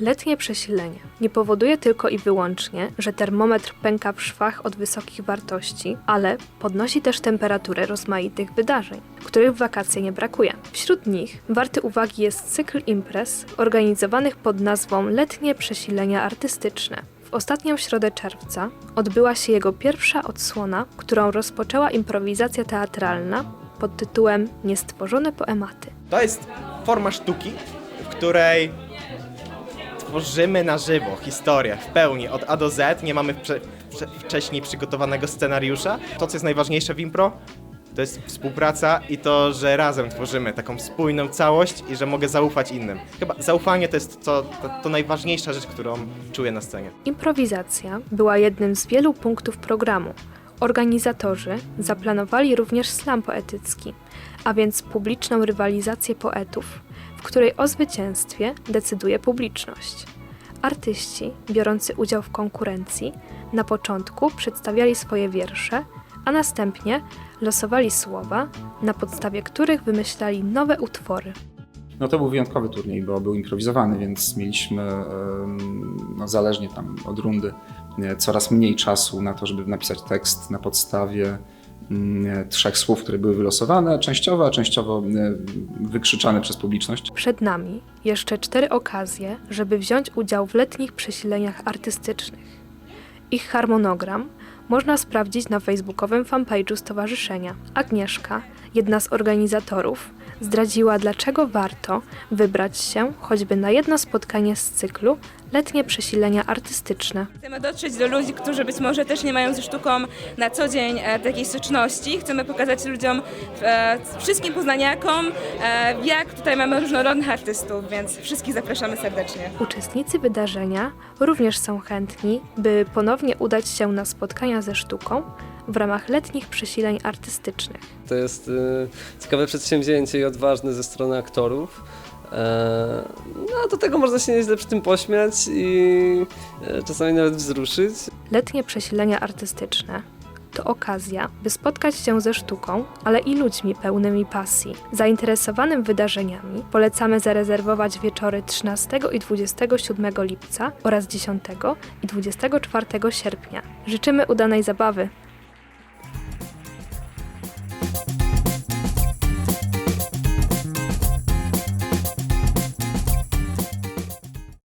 Letnie przesilenie nie powoduje tylko i wyłącznie, że termometr pęka w szwach od wysokich wartości, ale podnosi też temperaturę rozmaitych wydarzeń, których w wakacje nie brakuje. Wśród nich warty uwagi jest cykl imprez organizowanych pod nazwą Letnie Przesilenia Artystyczne. W ostatnią środę czerwca odbyła się jego pierwsza odsłona, którą rozpoczęła improwizacja teatralna pod tytułem Niestworzone poematy. To jest forma sztuki, w której tworzymy na żywo historię w pełni, od A do Z. Nie mamy wcze- wcze- wcześniej przygotowanego scenariusza. To, co jest najważniejsze w impro, to jest współpraca i to, że razem tworzymy taką spójną całość i że mogę zaufać innym. Chyba zaufanie to jest to, to, to najważniejsza rzecz, którą czuję na scenie. Improwizacja była jednym z wielu punktów programu. Organizatorzy zaplanowali również slam poetycki, a więc publiczną rywalizację poetów, w której o zwycięstwie decyduje publiczność. Artyści biorący udział w konkurencji na początku przedstawiali swoje wiersze, a następnie losowali słowa, na podstawie których wymyślali nowe utwory. No to był wyjątkowy turniej, bo był improwizowany, więc mieliśmy no, zależnie tam od rundy coraz mniej czasu na to, żeby napisać tekst na podstawie trzech słów, które były wylosowane, częściowo, a częściowo e, wykrzyczane przez publiczność. Przed nami jeszcze cztery okazje, żeby wziąć udział w letnich przesileniach artystycznych. Ich harmonogram można sprawdzić na facebookowym fanpage'u stowarzyszenia. Agnieszka, jedna z organizatorów, zdradziła, dlaczego warto wybrać się choćby na jedno spotkanie z cyklu Letnie przesilenia artystyczne. Chcemy dotrzeć do ludzi, którzy być może też nie mają ze sztuką na co dzień e, takiej styczności. Chcemy pokazać ludziom, e, wszystkim poznaniakom, e, jak tutaj mamy różnorodnych artystów, więc wszystkich zapraszamy serdecznie. Uczestnicy wydarzenia również są chętni, by ponownie udać się na spotkania ze sztuką w ramach letnich przesileń artystycznych. To jest y, ciekawe przedsięwzięcie i odważne ze strony aktorów. E, no do tego można się nieźle przy tym pośmiać i e, czasami nawet wzruszyć. Letnie przesilenia artystyczne to okazja, by spotkać się ze sztuką, ale i ludźmi pełnymi pasji. Zainteresowanym wydarzeniami polecamy zarezerwować wieczory 13 i 27 lipca oraz 10 i 24 sierpnia. Życzymy udanej zabawy.